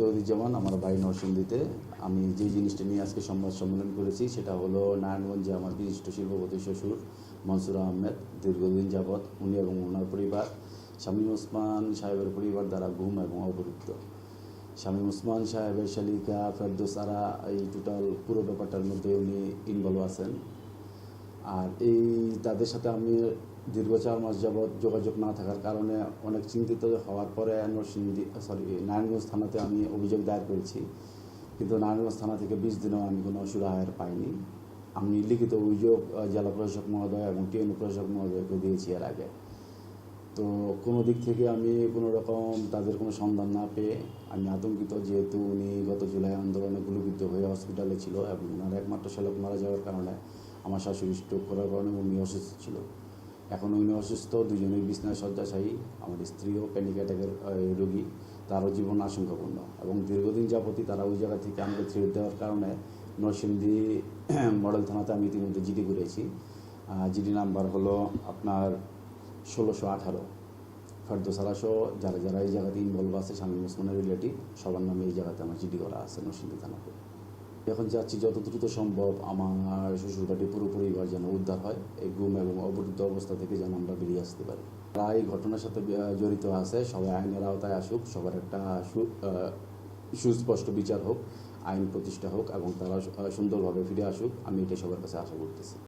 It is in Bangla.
চৌধুরীজ্জামান আমার বাড়ি নরসিংদীতে। আমি যে জিনিসটা নিয়ে আজকে সংবাদ সম্মেলন করেছি, সেটা হলো নারায়ণগঞ্জে আমার বিশিষ্ট শিল্পপতি শ্বশুর মনসুর আহমেদ। দীর্ঘদিন যাবৎ উনি এবং ওনার পরিবার শামীম ওসমান সাহেবের পরিবার দ্বারা ঘুম এবং অবরুদ্ধ। শামীম ওসমান সাহেবের শালিকা, ফেরদোস আরা এই টোটাল পুরো ব্যাপারটার মধ্যে উনি ইনভলভ আছেন। আর এই তাদের সাথে আমি দীর্ঘ চার মাস যাবৎ যোগাযোগ না থাকার কারণে অনেক চিন্তিত হওয়ার পরে নরসিংদী সরি নারায়ণগঞ্জ থানাতে আমি অভিযোগ দায়ের করেছি। কিন্তু নারায়ণগঞ্জ থানা থেকে বিশ দিনেও আমি কোনো সুরাহার পাইনি। আমি লিখিত অভিযোগ জেলা প্রশাসক মহোদয় এবং টিএন প্রশাসক মহোদয়কে দিয়েছি এর আগে। তো কোনো দিক থেকে আমি কোনো রকম তাদের কোনো সন্ধান না পেয়ে আমি আতঙ্কিত যেহেতু উনি গত জুলাই আন্দোলনে গুলিবিদ্ধ হয়ে হসপিটালে ছিল এবং ওনার একমাত্র শ্যালক মারা যাওয়ার কারণে আমার শাশুড়ি স্ট্রোক করার কারণে উনি অসুস্থ ছিল। এখন উনি অসুস্থ, দুজনেই বিছনায় শয্যাশায়ী আমার স্ত্রীও প্যানিক অ্যাটাকের রোগী। তারও জীবন আশঙ্কাপূর্ণ এবং দীর্ঘদিন যাবতই তারা ওই জায়গা থেকে আমাকে থ্রেট দেওয়ার কারণে নরসিংদী মডেল থানাতে আমি ইতিমধ্যে জিডি করেছি। জিডি নাম্বার হলো আপনার ষোলোশো আঠারো। ফেরদোসারা সহ যারা যারা এই জায়গাতে ইনভলভ আছে, শামীম ওসমানের রিলেটিভ সবার নামে এই জায়গাতে আমার জিডি করা আছে নরসিংদী থানাতে। এখন যাচ্ছি যত দ্রুত সম্ভব আমার শ্বশুরবাড়ি পুরোপুরি ঘর যেন উদ্ধার হয়, এই গুম এবং অবরুদ্ধ অবস্থা থেকে যেন আমরা বেরিয়ে আসতে পারি। প্রায় এই ঘটনার সাথে জড়িত আছে, সবাই আইনের আওতায় আসুক, সবার একটা সুস্পষ্ট বিচার হোক, আইন প্রতিষ্ঠা হোক এবং তারা সুন্দরভাবে ফিরে আসুক, আমি এটা সবার কাছে আশা করতেছি।